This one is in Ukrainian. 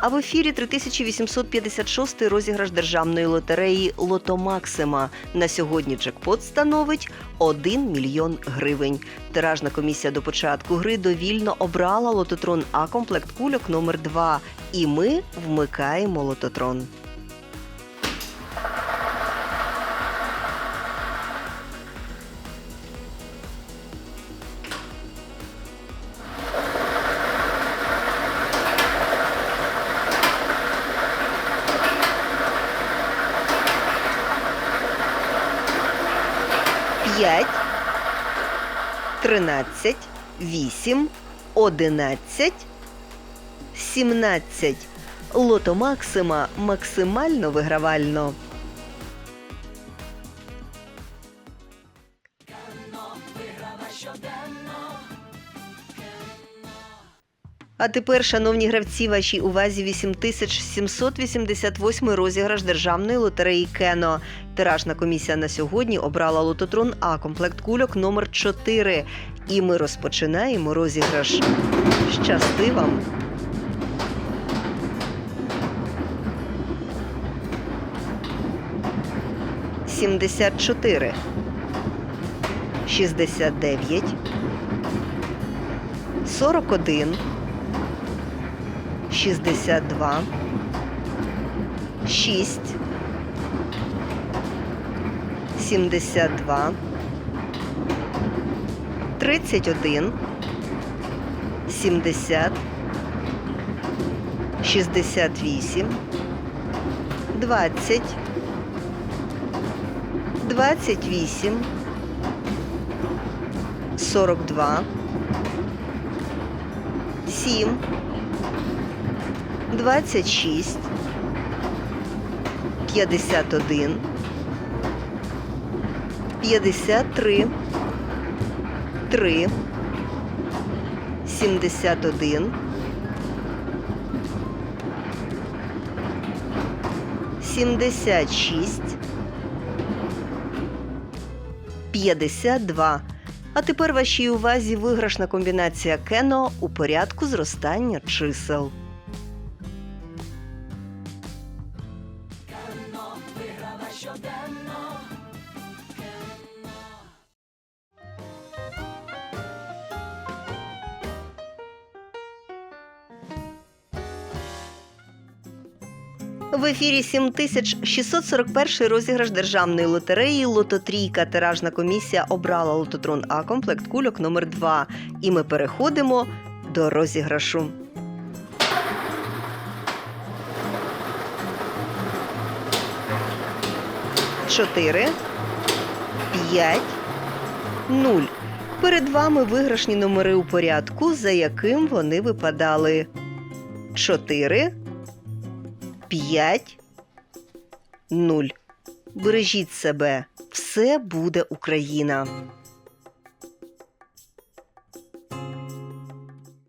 А в ефірі 3856 розіграш державної лотереї Лото Максима. На сьогодні джекпот становить 1 мільйон гривень. Тиражна комісія до початку гри довільно обрала лототрон А комплект кульок номер 2 І ми вмикаємо лототрон. П'ять, тринадцять, вісім, одинадцять, сімнадцять. Лото Максима максимально вигравально. А тепер, шановні гравці, вашій увазі 8788 розіграш державної лотереї Кено. Тиражна комісія на сьогодні обрала лототрон А комплект кульок номер 4 І ми розпочинаємо розіграш. Щасти вам! Сімдесят чотири, шістдесят дев'ять, сорок один, шістдесят два, шість, сімдесят два, тридцять один, сімдесят, шістдесят вісім, двадцять. 28, 42, 7, 26, 51, 53, 3, 71, 76, 52. А тепер вашій увазі виграшна комбінація кено у порядку зростання чисел. В ефірі 7641 розіграш державної лотереї Лототрійка. Тиражна комісія обрала лототрон А комплект кульок номер 2 І ми переходимо до розіграшу. Чотири, п'ять, нуль. Перед вами виграшні номери у порядку, за яким вони випадали. Чотири, 5, 0. Бережіть себе. Все буде Україна.